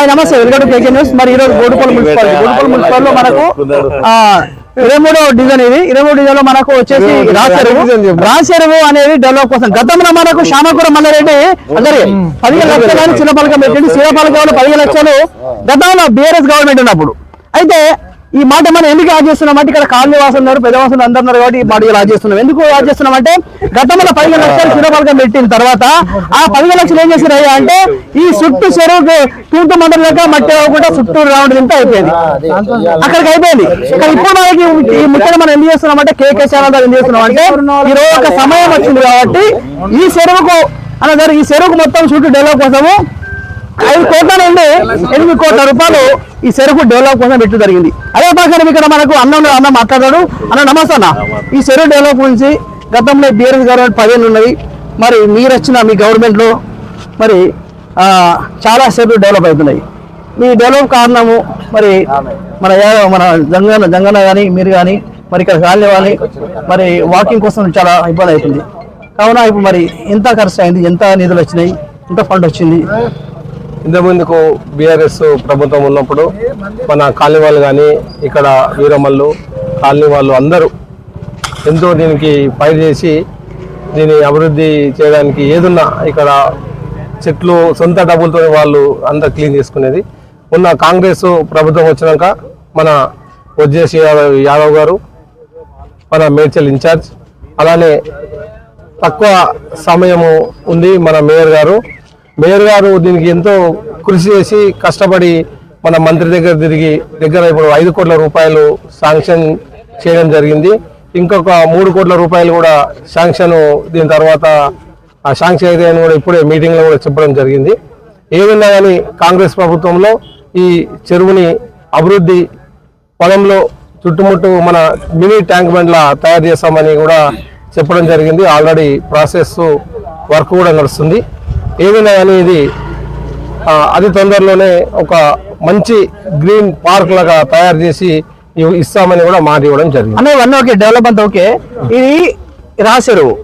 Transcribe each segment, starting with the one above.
Hi నమస్తే. Welcome to KK news. మరి ఈ రోజు బోడుపల్లి మున్సిపాలిటీ బోడుపల్లి మున్సిపాలిటీ మనకు ఇరవై మూడో డివిజన్ ఇది. ఇరవై మూడు డివిజన్లో మనకు వచ్చేసి రాచెరువు రాచెరువు అనేది డెవలప్ కోసం. గతంలో మనకు శ్యామపురం మల్లారెడ్డి అందరి పదిహేను లక్షలు చిన్న పలకం పెట్టింది చిన్న పలకంలో పదిహేను లక్షలు. గతంలో బీఆర్ఎస్ గవర్నమెంట్ ఉన్నప్పుడు. అయితే ఈ మాట మనం ఎందుకు యాడ్ చేస్తున్నాం అంటే ఇక్కడ కాలనీ ఉన్నారు పెద్దవాసులు అందరు ఉన్నారు కాబట్టి ఈ మాట యాడ్ చేస్తున్నాం. ఎందుకు యాడ్ చేస్తున్నాం అంటే గతంలో పదిహేను లక్షలు చిన్న పెట్టిన తర్వాత ఆ పదిహేను లక్షలు ఏం చేసినాయి అంటే ఈ చుట్టూ చెరువు తూర్పు మండలం లెక్క మట్టి అవ్వకుండా చుట్టూ రౌండ్ ఇంత అయిపోయింది. అక్కడికి అయిపోయింది. కానీ ఇప్పుడు మనకి ఈ ముచ్చట మనం ఎందుకు చేస్తున్నాం అంటే కేకే ఛానల్ ద్వారా ఎందుకు చేస్తున్నాం అంటే ఈ రోజు ఒక సమయం వచ్చింది కాబట్టి ఈ చెరువుకు అనగా ఈ చెరువుకు మొత్తం చుట్టూ డెవలప్ కోసము ఐదు కోట్ల నుండి ఎనిమిది కోట్ల రూపాయలు ఈ చెరుకు డెవలప్ కోసం పెట్టు జరిగింది. అదే ప్రకారం ఇక్కడ మనకు అన్నం అన్న మాట్లాడాడు అన్న నమస్తే అన్న. ఈ చెరువు డెవలప్ గురించి గతంలో బీఆర్ఎస్ గవర్నమెంట్ పదిహేను ఉన్నది. మరి మీరు వచ్చిన మీ గవర్నమెంట్లో మరి చాలా చెరువులు డెవలప్ అవుతున్నాయి. మీ డెవలప్ కారణము మరి మన మన జంగన జంగన కానీ మీరు కానీ మరి ఇక్కడ గాలి కానీ మరి వాకింగ్ కోసం చాలా ఇబ్బంది అవుతుంది. కావున ఇప్పుడు మరి ఎంత ఖర్చు అయింది? ఎంత నిధులు వచ్చినాయి? ఎంత ఫండ్ వచ్చింది? ఇంతకుముందుకు బీఆర్ఎస్ ప్రభుత్వం ఉన్నప్పుడు మన కాలనీ వాళ్ళు కానీ ఇక్కడ వీరమల్లు కాలనీ వాళ్ళు అందరూ ఎంతో దీనికి ఫైట్ చేసి దీన్ని అభివృద్ధి చేయడానికి ఏదున్నా ఇక్కడ చెట్లు సొంత డబ్బులతో వాళ్ళు అంతా క్లీన్ చేసుకునేది. ఉన్న కాంగ్రెస్ ప్రభుత్వం వచ్చినాక మన వజ్జేసి యాదవ్ యాదవ్ గారు మన మేడ్చల్ ఇన్ఛార్జ్ అలానే తక్కువ సమయము ఉంది మన మేయర్ గారు. మేయర్ గారు దీనికి ఎంతో కృషి చేసి కష్టపడి మన మంత్రి దగ్గర తిరిగి దగ్గర ఇప్పుడు ఐదు కోట్ల రూపాయలు శాంక్షన్ చేయడం జరిగింది. ఇంకొక మూడు కోట్ల రూపాయలు కూడా శాంక్షన్ దీని తర్వాత ఆ శాంక్షన్ అయితే అని కూడా ఇప్పుడే మీటింగ్లో కూడా చెప్పడం జరిగింది. ఏదైనా కానీ కాంగ్రెస్ ప్రభుత్వంలో ఈ చెరువుని అభివృద్ధి పొలంలో చుట్టుముట్టు మన మినీ ట్యాంక్ బండ్ల తయారు చేస్తామని కూడా చెప్పడం జరిగింది. ఆల్రెడీ ప్రాసెస్ వర్క్ కూడా నడుస్తుంది. ఏదైనా కానీ ఇది అతి తొందరలోనే ఒక మంచి గ్రీన్ పార్క్ లాగా తయారు చేసి ఇస్తామని కూడా మాట ఇవ్వడం జరిగింది. అన్న ఇవన్నీ ఓకే డెవలప్ అంతా ఓకే. ఇది రాసెరువు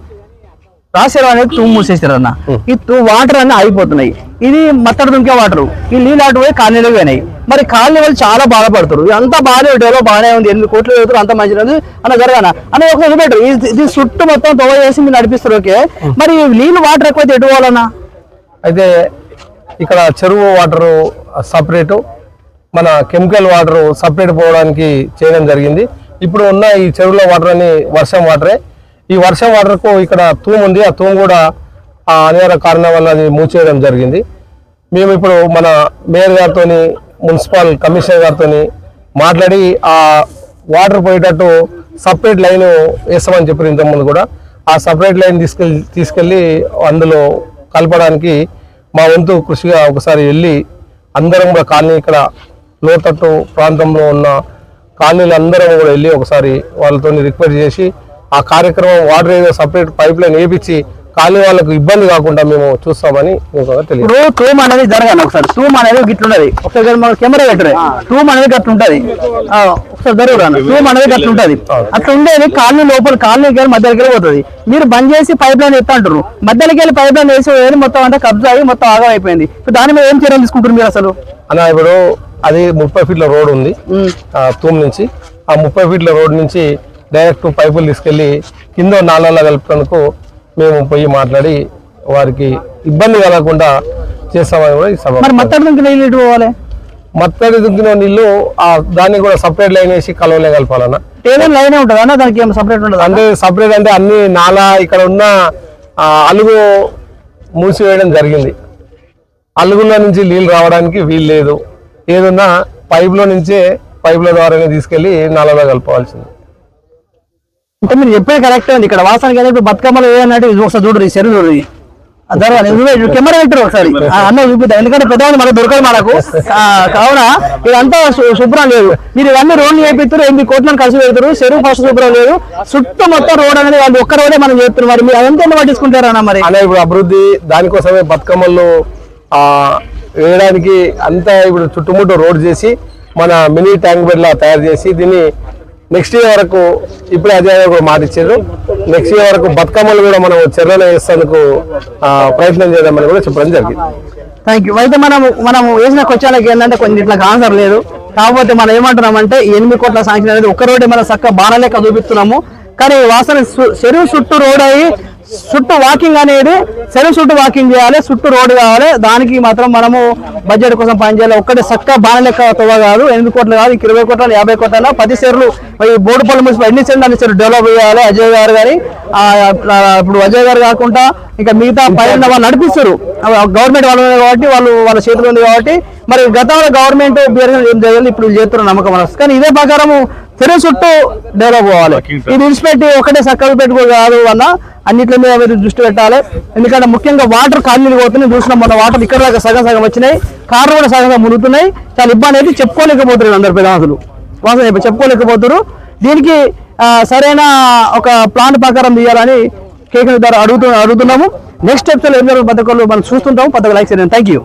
రాసెరువు అనేది తూ మూసేసారు అన్న. ఈ తూ వాటర్ అన్ని అయిపోతున్నాయి ఇది మత్తడి దుంకే వాటర్. ఈ నీళ్ళు పోయి కాలనీలో పోయినాయి. మరి కాలనీ వాళ్ళు చాలా బాధపడుతారు అంతా బాగానే డెవలప్ బాగానే ఉంది. ఎనిమిది కోట్లు వెళ్తారు అంత మంచిగా ఉంది. అన్న జరగన? అన్న ఒకసారి పెట్టరు ఇది చుట్టూ మొత్తం తొవ చేసి మీరు నడిపిస్తారు ఓకే. మరి ఈ నీళ్ళు వాటర్ ఎక్కువైతే ఎటు పోవాలన్నా? అయితే ఇక్కడ చెరువు వాటరు సపరేటు మన కెమికల్ వాటర్ సపరేట్ పోవడానికి చేయడం జరిగింది. ఇప్పుడు ఉన్న ఈ చెరువులో వాటర్ అని వర్షం వాటరే ఈ వర్షం వాటర్కు ఇక్కడ తూము ఉంది. ఆ తూము కూడా ఆ అనివార్య కారణం వల్ల అది మూసేయడం జరిగింది. మేము ఇప్పుడు మన మేయర్ గారితో మున్సిపల్ కమిషనర్ గారితో మాట్లాడి ఆ వాటర్ పోయేటట్టు సపరేట్ లైన్ వేస్తామని చెప్పారు ఇంతకుముందు కూడా. ఆ సపరేట్ లైన్ తీసుకెళ్ళి తీసుకెళ్ళి అందులో కలపడానికి మా వంతు కృషిగా ఒకసారి వెళ్ళి అందరం కూడా కాలనీ ఇక్కడ లోతట్టు ప్రాంతంలో ఉన్న కాలనీలు అందరం కూడా వెళ్ళి ఒకసారి వాళ్ళతో రిక్వెస్ట్ చేసి ఆ కార్యక్రమం వాటర్ ఏదో సపరేట్ పైప్ లైన్ వేపించి కాలనీ వాళ్ళకు ఇబ్బంది కాకుండా మేము చూస్తామని ఇప్పుడు తూమ్ అనేది జరగాలి ఒకసారి. తూమ్ అనేది గిట్లున్నది ఒకసారి మన కెమెరా పెట్టరు. తూమ్ అనేది గట్ల ఉంటది ఆ, ఒకసారి జరుగు రాను తూమ్ అనేది గట్ల ఉంటది అట్లా ఉండేది కాలనీ లోపల కాలనీకి వెళ్ళి మధ్యలోకి వెళ్ళి పోతుంది. మీరు బంద్ చేసి పైప్ లైన్ ఎత్తా అంటారు మధ్యలోకి వెళ్ళి పైప్ లైన్ వేసి మొత్తం అంతా కబ్జా అయ్యి మొత్తం ఆగం అయిపోయింది. దాని మీద ఏం చర్యలు తీసుకుంటారు మీరు అసలు? అన్న ఇప్పుడు అది ముప్పై ఫీట్ల రోడ్ ఉంది. తూమ్ నుంచి. ఆ ముప్పై ఫీట్ల రోడ్ నుంచి డైరెక్ట్ పైపులు తీసుకెళ్ళి కింద నాలలో కలుపుటకు మేము పోయి మాట్లాడి వారికి ఇబ్బంది కలగకుండా చేస్తామని కూడా ఈ సభ మరి పోవాలి? మత్తడి దుగ్గిన నీళ్ళు ఆ దాన్ని కూడా సపరేట్ లైన్ వేసి కలవలే కలపాలన్న. ఏదైనా లైన్ ఉంటుంది అన్న? దానికి ఏం సపరేట్ ఉండదు అంటే సపరేట్ అంటే అన్ని నాలా ఇక్కడ ఉన్న అలుగు మూసివేయడం జరిగింది. అలుగులో నుంచి నీళ్ళు రావడానికి వీలు లేదు. ఏదన్నా పైపులో నుంచే పైపుల ద్వారానే తీసుకెళ్ళి నాలలో కలపవలసింది. అంటే మీరు చెప్పేది కరెక్ట్ అండి ఇక్కడ వాసనకి అయితే ఇప్పుడు బతుకమ్మలు ఇది ఒకసారి చూడరు ఈ చెరువు చూడరు. కెమెరా పెట్టరు ఒకసారి. అన్న చూపిద్దాం ఎందుకంటే పెద్దవాళ్ళు మనకు దొరకదు మనకు కావున ఇదంతా శుభ్రం లేదు. మీరు ఇవన్నీ రోడ్లు వేపిస్తారు ఎనిమిది కోట్లను ఖర్చు పెడతారు చెరువు ఫస్ట్ శుభ్రం లేదు. చుట్టూ మొత్తం రోడ్ అనేది వాళ్ళు ఒక్క రోడే మనం చేస్తున్నారు. మరి మీరు అదంతా పట్టించుకుంటారన్న మరి? అలా ఇప్పుడు అభివృద్ధి దానికోసమే బతుకమ్మలు ఆ వేయడానికి అంతా ఇప్పుడు చుట్టుముట్టు రోడ్ చేసి మన మినీ ట్యాంక్ బెడ్లా తయారు చేసి దీన్ని నెక్స్ట్ ఇయర్ వరకు ఇప్పుడే అదే కూడా మాట ఇచ్చారు నెక్స్ట్ ఇయర్ వరకు బతుకమ్మలు కూడా మనం చెర్రలో వేసేందుకు ప్రయత్నం చేద్దామని కూడా చెప్పడం జరిగింది. థ్యాంక్ యూ అయితే మనం మనం వేసిన క్వశ్చన్లకి ఏంటంటే కొన్ని ఇట్లా ఆన్సర్ లేదు. కాకపోతే మనం ఏమంటున్నామంటే ఎనిమిది కోట్ల శాంక్షన్ అనేది ఒక్క మనం చక్క బాణ చూపిస్తున్నాము కానీ వాసన చెరువు చుట్టూ రోడ్ అయ్యి చుట్టూ వాకింగ్ అనేది చెరువు చుట్టూ వాకింగ్ చేయాలి చుట్టూ రోడ్డు కావాలి. దానికి మాత్రం మనము బడ్జెట్ కోసం పనిచేయాలి. ఒక్కటే చక్కగా బాణ లెక్క తవ్వ కాదు ఎనిమిది కోట్లు కాదు ఇంక ఇరవై కోట్ల యాభై కోట్ల పది చెరువులు ఈ బోడుపల్లి మున్సిపల్ ఎన్ని చెరువులు అన్ని చెరువు డెవలప్ చేయాలి. అజయ్ గారు గారి ఇప్పుడు అజయ్ గారు కాకుండా ఇంకా మిగతా పైన వాళ్ళు నడిపిస్తారు. గవర్నమెంట్ వాళ్ళు కాబట్టి వాళ్ళు వాళ్ళ చేతిలో ఉంది కాబట్టి మరి గతంలో గవర్నమెంట్ ఏం చేయాలి ఇప్పుడు వీళ్ళు చేస్తున్నారు నమ్మకం మనకు కానీ ఇదే ప్రకారం చెరువు చుట్టూ డెవలప్ అవ్వాలి. ఇది విడిచిపెట్టి ఒకటే చక్కగా పెట్టుకో కాదు అన్న అన్నిటి మీద మీరు దృష్టి పెట్టాలి. ఎందుకంటే ముఖ్యంగా వాటర్ కాలనీలు పోతున్నాయి. చూసినాం మన వాటర్ ఇక్కడ దాకా సగం సగం వచ్చినాయి. కార్లు కూడా సగం మునుగుతున్నాయి. చాలా ఇబ్బంది అయితే చెప్పుకోలేకపోతున్నారు అందరు పెద్దవాసులు వాసన చెప్ప- చెప్పుకోలేకపోతారు దీనికి సరైన ఒక ప్లాన్ ప్రకారం తీయాలని కేక్ ద్వారా అడుగుతూ అడుగుతున్నాము. నెక్స్ట్ స్టెప్స్లో ఏం జరుగుతుంది పథకాలు మనం చూస్తుంటాము. పథకాలు లైక్ చేయండి. Thank you